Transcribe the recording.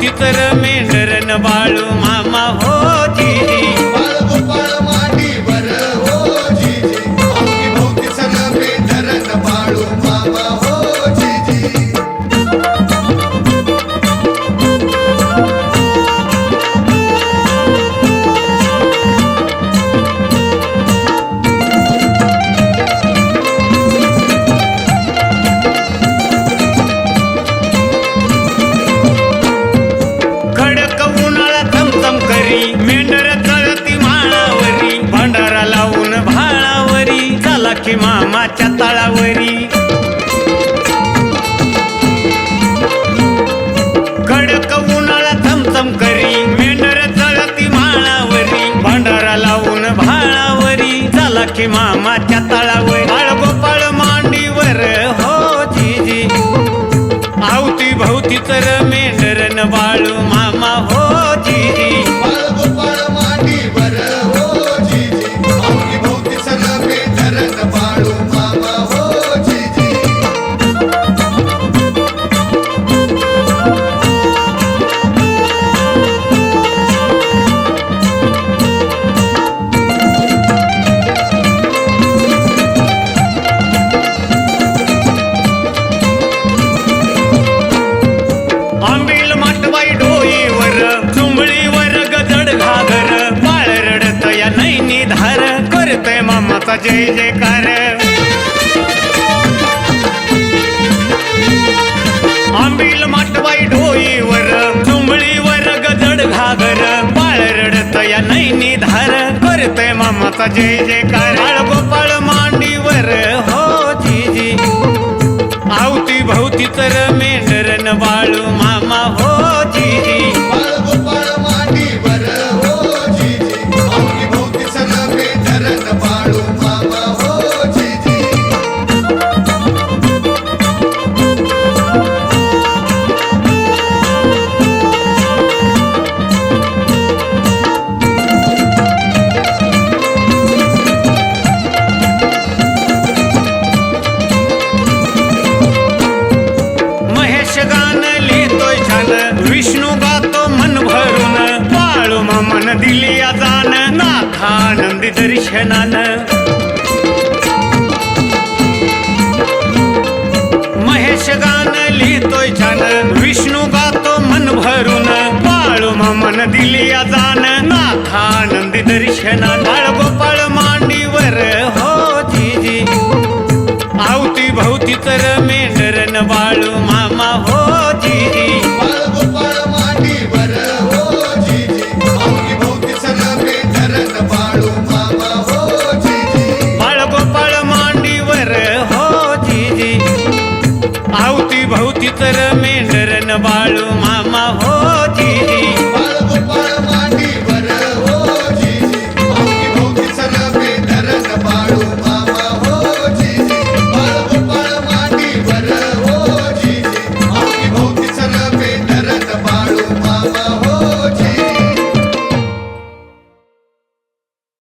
ಭಕ್ತಿ ತರ चला मामाच्या तळावरी. कडक उन्हाळा थमथम करी मेंढर चळती माळावरी. भांडारा लावून भाळावरी चला की मामाच्या तळावरी. बाळगोपाळ मांडीवर हो जीजी. आवती भवती तर मेंढरन बाळू मामा करतय जय जयकार। आंबील माटवाई डोईवर चुंबळीवर गजड घागर बाळ रडत या नैनी धार करते मामाचा जय जयकार। बाळ गोपाळ मांडीवर हो जीजी। आवती भवती तर मेंढरन बाळू मामा हो आनंदी दर्शनान. महेश गान लिहितोय छान विष्णू गातो मन भरून. बाळू मन दिली या जाण. नाथानंदी दर्शनान. तर मेंढरन वाळू मामा हो जी.